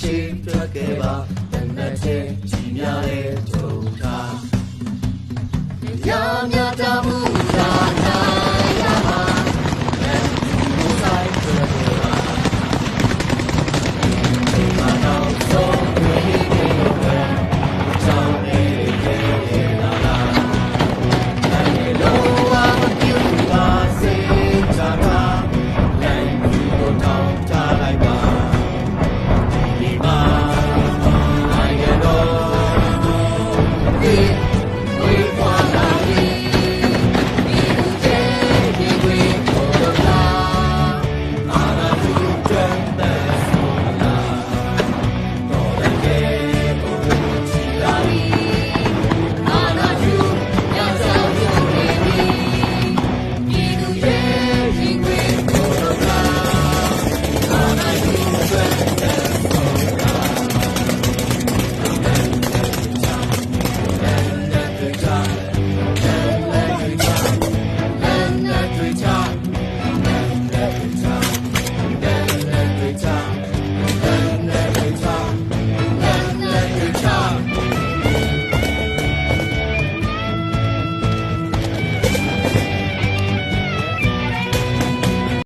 ရှိထွက်ခဲ့ပါတနတ်ချင်းကြီးများတဲ့ထုံထားရမြတ်တော်